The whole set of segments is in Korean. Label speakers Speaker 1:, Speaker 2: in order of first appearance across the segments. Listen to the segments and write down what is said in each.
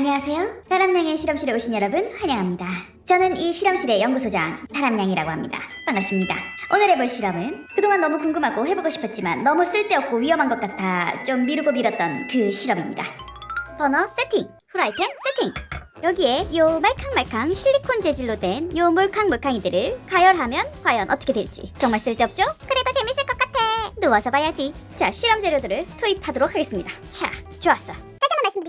Speaker 1: 안녕하세요. 다람냥의 실험실에 오신 여러분 환영합니다. 저는 이 실험실의 연구소장 다람냥이라고 합니다. 반갑습니다. 오늘 해볼 실험은 그동안 너무 궁금하고 해보고 싶었지만 너무 쓸데없고 위험한 것 같아 좀 미루고 미뤘던 그 실험입니다. 버너 세팅, 프라이팬 세팅. 여기에 요 말캉말캉 실리콘 재질로 된 요 몰캉몰캉이들을 가열하면 과연 어떻게 될지 정말 쓸데없죠? 그래도 재밌을 것 같아. 누워서 봐야지. 자, 실험 재료들을 투입하도록 하겠습니다. 자, 좋았어.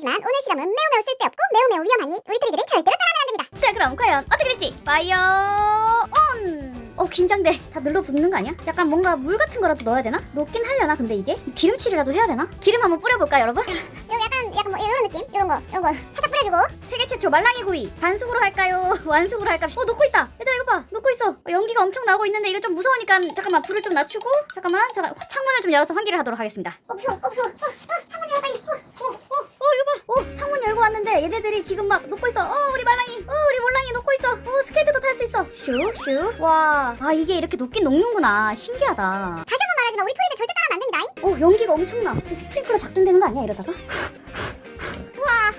Speaker 2: 말씀드리지만 오늘 실험은 매우 매우 쓸데없고 매우 매우 위험하니 우리 트리들은 절대로 따라하면 안 됩니다.
Speaker 1: 자 그럼 과연 어떻게 될지 파이어 온! 어 긴장돼 다 눌러붙는 거 아니야? 약간 뭔가 물 같은 거라도 넣어야 되나? 녹긴 하려나 근데 이게? 기름칠이라도 해야 되나? 기름 한번 뿌려볼까 여러분?
Speaker 2: 요 약간 약간 뭐 이런 느낌? 이런 거 이런 거 살짝 뿌려주고
Speaker 1: 세계 최초 말랑이 구이 반숙으로 할까요? 완숙으로 할까? 어 녹고 있다 얘들아 이거 봐 녹고 있어 어, 연기가 엄청 나오고 있는데 이거 좀 무서우니까 잠깐만 불을 좀 낮추고 잠깐만 잠깐 창문을 좀 열어서 환기를 하도록 하겠습니다
Speaker 2: 어 무서워 어 무서워 어, 어 창문 열어 빨
Speaker 1: 왔는데 얘네들이 지금 막 녹고 있어. 어 우리 말랑이. 어 우리 몰랑이 녹고 있어. 어 스케이트도 탈 수 있어. 슈슈. 와아 이게 이렇게 녹긴 녹는구나. 신기하다.
Speaker 2: 다시 한 번 말하지만 우리 트리들 절대 따라하면 안 됩니다.
Speaker 1: 어 연기가 엄청나. 스프링클러 작동되는 거 아니야 이러다가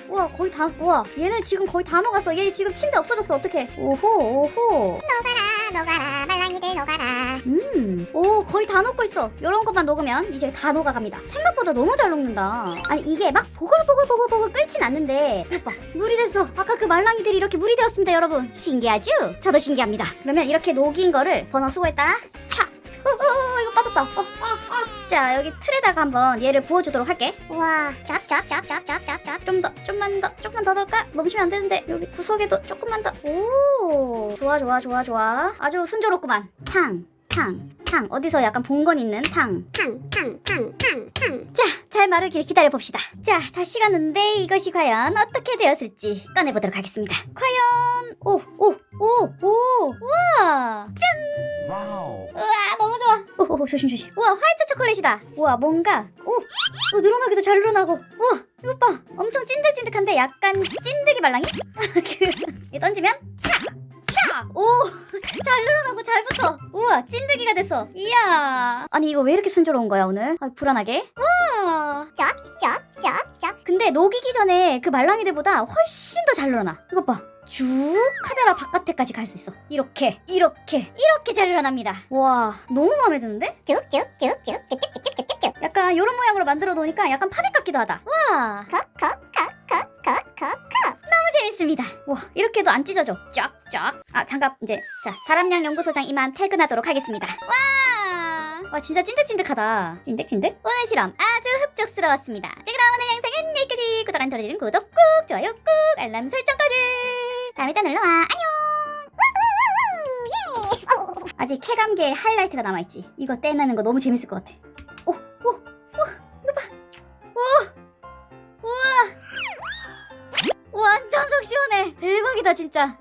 Speaker 1: 우와 우와 거의 다 우와 얘네 지금 거의 다 녹았어. 얘 지금 침대 없어졌어. 어떡해? 오호 오호.
Speaker 2: 녹아라 녹아라 말랑이들 녹아라.
Speaker 1: 음 오 거의 다 녹고 있어. 요런 것만 녹으면 이제 다 녹아갑니다. 생각보다 너무 잘 녹는다. 아니 이게 막 보글보글보글보글 끓진 않는데. 오빠 물이 됐어. 아까 그 말랑이들이 이렇게 물이 되었습니다 여러분. 신기하죠? 저도 신기합니다. 그러면 이렇게 녹인 거를 버너 수고했다. 촥 어, 어, 어, 이거 빠졌다. 어. 자, 여기 틀에다가 한번 얘를 부어주도록 할게.
Speaker 2: 우와 짭짭짭짭짭짭짭.
Speaker 1: 좀 더, 좀만 더, 조금만 더 넣을까? 넘치면 안 되는데 여기 구석에도 조금만 더. 오, 좋아, 좋아, 좋아, 좋아. 아주 순조롭구만. 탕, 탕, 탕. 어디서 약간 봉건 있는 탕.
Speaker 2: 탕 탕 탕 탕 탕.
Speaker 1: 자, 잘 마르길 기다려 봅시다. 자, 다 식었는데 이것이 과연 어떻게 되었을지 꺼내 보도록 하겠습니다. 과연, 오, 오, 오, 오, 좋아. 오, 오, 조심, 조심. 우와, 화이트 초콜릿이다. 우와, 뭔가, 오, 오, 늘어나기도 잘 늘어나고. 우와, 이것 봐. 엄청 찐득찐득한데 약간 찐득이 말랑이? 그, 이거 던지면, 차! 차! 오, 잘 늘어나고 잘 붙어. 우와, 찐득이가 됐어. 이야. 아니, 이거 왜 이렇게 순조로운 거야, 오늘? 아, 불안하게. 와.
Speaker 2: 짭짭짭짭.
Speaker 1: 근데 녹이기 전에 그 말랑이들보다 훨씬 더 잘 늘어나. 이것 봐. 쭉 카메라 바깥에까지 갈 수 있어. 이렇게, 이렇게, 이렇게 잘 늘어납니다. 와, 너무 마음에 드는데?
Speaker 2: 쭉쭉쭉쭉쭉쭉쭉쭉쭉.
Speaker 1: 약간 이런 모양으로 만들어 놓으니까 약간 파백 같기도 하다. 와,
Speaker 2: 컷컷컷컷컷컷.
Speaker 1: 너무 재밌습니다. 와, 이렇게도 안 찢어져. 쫙쫙. 아, 잠깐 이제 자 다람양 연구소장 이만 퇴근하도록 하겠습니다. 와, 와 진짜 찐득찐득하다. 찐득찐득. 오늘 실험 아주 흡족스러웠습니다. 자, 그럼 오늘 영상은 여기까지. 구독 안 눌러주신 구독 꾹, 좋아요 꾹, 알람 설정까지. 다음에 또 놀러와. 안녕. 아직 캐감계의 하이라이트가 남아있지. 이거 떼내는 거 너무 재밌을 것 같아. 오, 오, 오, 이거 봐. 오, 우와. 완전 속 시원해. 대박이다 진짜.